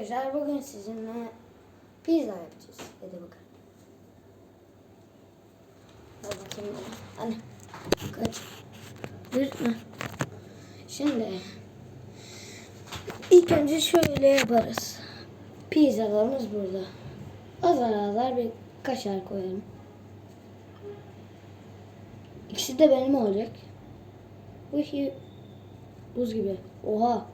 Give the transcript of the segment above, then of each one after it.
Arkadaşlar bugün sizinle pizza yapacağız. Hadi bakalım. Hadi bakayım. Hadi. Kaç. Bir. Şimdi ilk önce şöyle yaparız. Pizzalarımız burada. Azar azar bir kaşar koyalım. İkisi de benim olacak. Bu buz gibi. Oha.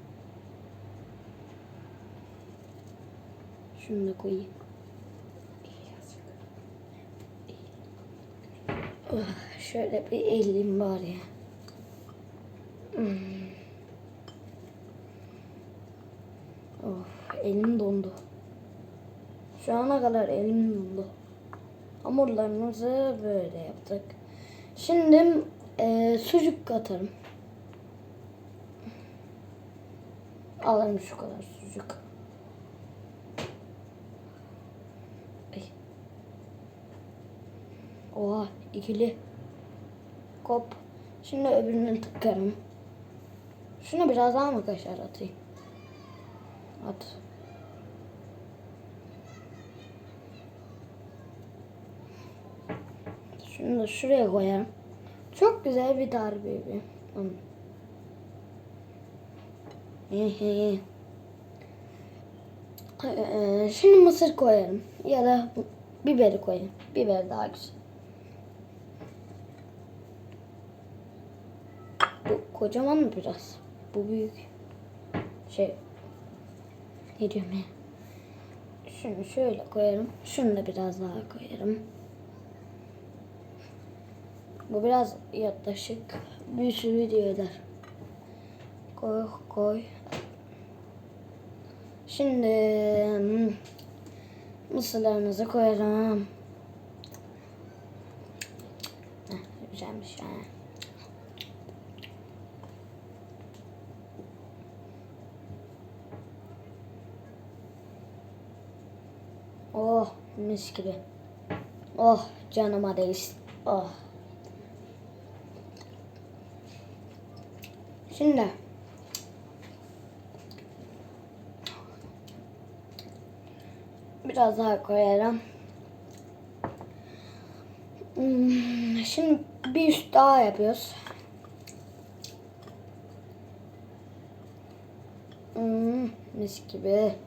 Şunu da koyayım. Oh, şöyle bir elim var ya. Hmm. Oh, elim dondu. Şu ana kadar elim dondu. Hamurlarımızı böyle yaptık. Şimdi e, sucuk katarım. Alalım şu kadar sucuk. Oha ikili. Kop. Şimdi öbürünü tıkarım. Şuna biraz daha mı kaşar atayım? At. Şunu da şuraya koyarım. Çok güzel bir darbe. Ee, Şimdi mısır koyarım. Ya da biberi koyayım. Biber daha güzel. Bu kocaman mı biraz? Bu büyük. Şey. Ne diyorum ya? Şunu şöyle koyarım. Şunu da biraz daha koyarım. Bu biraz yaklaşık bir sürü video eder. Koy koy. Şimdi hmm, mısırlarımızı koyalım. Güzelmiş yani. Oh mis gibi. Oh canıma değsin. Oh. Şimdi biraz daha koyarım. Hmm, Şimdi bir üst daha yapıyoruz. Hmm, mis gibi. Hmm. Hı.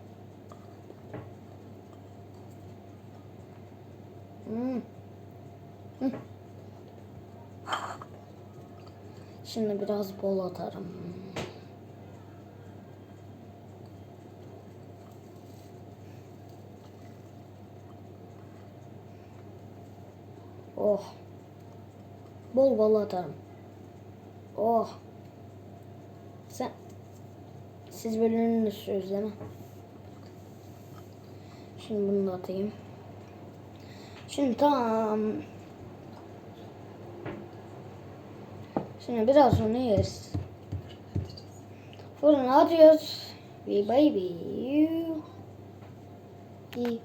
Şimdi biraz bol atarım. Oh. Bol bol atarım. Oh. Sen siz bölümünüzsünüz değil mi? Şimdi bunu da atayım. Şimdi tamam. Şimdi biraz sonra yeriz. Fırına atıyoruz. Bye. bye. İyi.